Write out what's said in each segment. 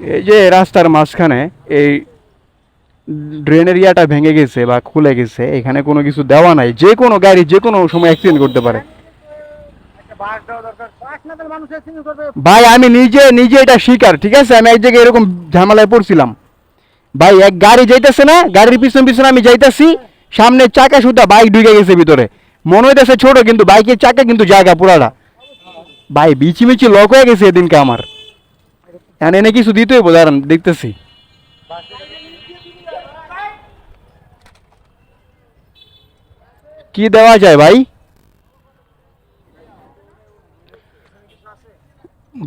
এই যে রাস্তার মাঝখানে এই ড্রেন এরিয়াটা ভেঙে গেছে বা খুলে গেছে, এখানে কোনো কিছু দেওয়া নাই, যে কোনো গাড়ি যে কোনো সময় অ্যাক্সিডেন্ট করতে পারে। ভাই, আমি নিজে নিজে এটা শিকার, ঠিক আছে? আমি এক জায়গায় এরকম ঝামেলায় পড়ছিলাম। ভাই, এক গাড়ি যাইতেছে না, গাড়ির পিছন পিছনে আমি যাইতাছি, সামনে চাকা সুদ্ধা বাইক ঢুকে গেছে ভিতরে। মনে হইতেছে ছোট, কিন্তু বাইকের চাকা কিন্তু জায়গা পুরাটা। ভাই বিচি মিচি লক হয়ে গেছে এদিনকে আমার। এখন এনে কিছু দিতে হইব, দাঁড়ান, দেখতেছি। কি দেওয়া যায় ভাই?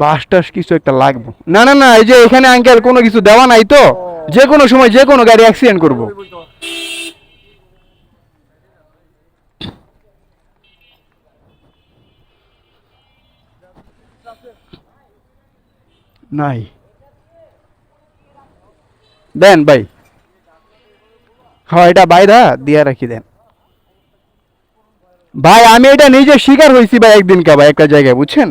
বাস টাস কিছু একটা লাগবে। না না না, এই যে এখানে আঙ্কেল কোনো কিছু দেওয়া নাই তো। যে কোনো সময় যে কোনো গাড়ি অ্যাক্সিডেন্ট করব। নাই। দেন ভাই। হ্যাঁ এটা বাইরা দিয়া রাখি দেন। ভাই, আমি এটা নিজে শিকার হয়েছি ভাই একদিন কা ভাই, একটা জায়গায়, বুঝছেন?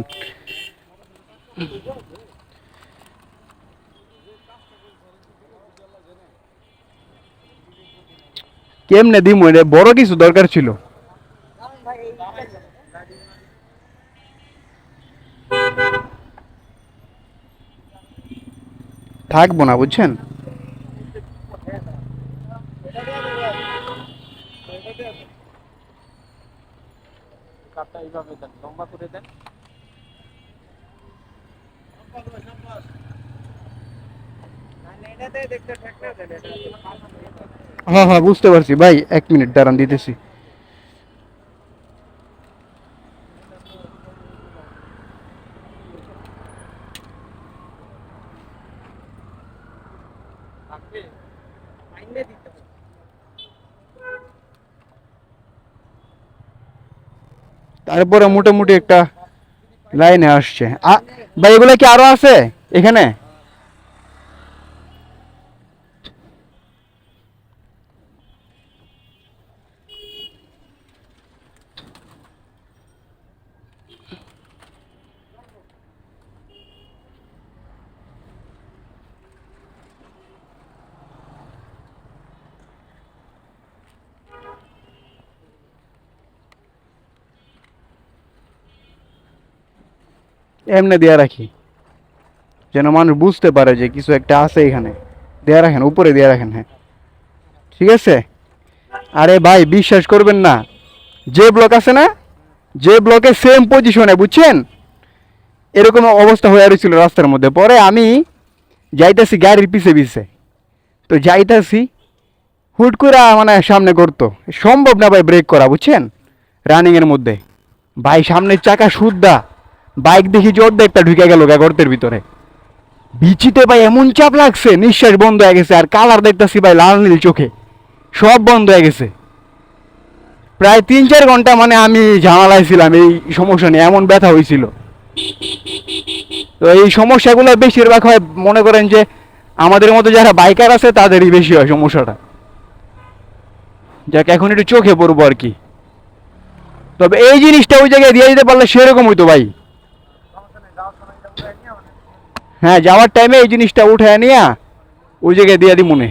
কেমনে দিমু, এটা বড় কিছু দরকার ছিল। থাকব না বুঝছেন? হ্যাঁ হ্যাঁ বুঝতে পারছি। ভাই এক মিনিট দাঁড়ান দিতেছি লাগবে আইনে দিতে হবে তারপরে মোটামুটি একটা লাইনে আসছে। ভাই এগুলো কি আরও আছে এখানে? এমনি দেয়া রাখি। যেন মানুষ বুঝতে পারে যে কিছু একটা আছে এখানে। দেয়া রাখেন, উপরে দেয়া রাখেন হ্যাঁ। ঠিক আছে? আরে ভাই, বিশ্বাস করবেন না। যে ব্লক আছে না, যে ব্লকে সেম পজিশনে বুঝছেন? এরকম অবস্থা হয়ে রয়েছিল রাস্তার মধ্যে। পরে আমি যাইতাছি গাড়ির পিছে পিছে। তো যাইতেছি, হুট করে মানে সামনে করতো। সম্ভব না ভাই ব্রেক করা, বুঝছেন? রানিংয়ের মধ্যে। ভাই, সামনের চাকা শুদ্ধা। বাইক দেখি জোর একটা ঢুকে গেল গর্তের ভিতরে। বিচিতে ভাই এমন চাপ লাগছে, নিঃশ্বাস বন্ধ হয়ে গেছে আর কালার দেখতেছি ভাই লাল নীল চোখে। সব বন্ধ হয়ে গেছে। প্রায় তিন চার ঘণ্টা মানে আমি ঝামেলায় ছিলাম, এই সমস্যা নিয়ে এমন ব্যথা হয়েছিল। তো এই সমস্যাগুলো বেশিরভাগ হয়, মনে করেন যে আমাদের মতো যারা বাইকার আছে, তাদেরই বেশি হয় সমস্যাটা। যাক, এখন একটু চোখে পড়ব আর কি। তবে এই জিনিসটা ওই জায়গায় দিয়ে দিতে পারলে সেরকম হইতো ভাই। হ্যাঁ যাওয়ার টাইমে এই জিনিসটা উঠে নিয়ে ওই জায়গায় দিয়ে দি মনে।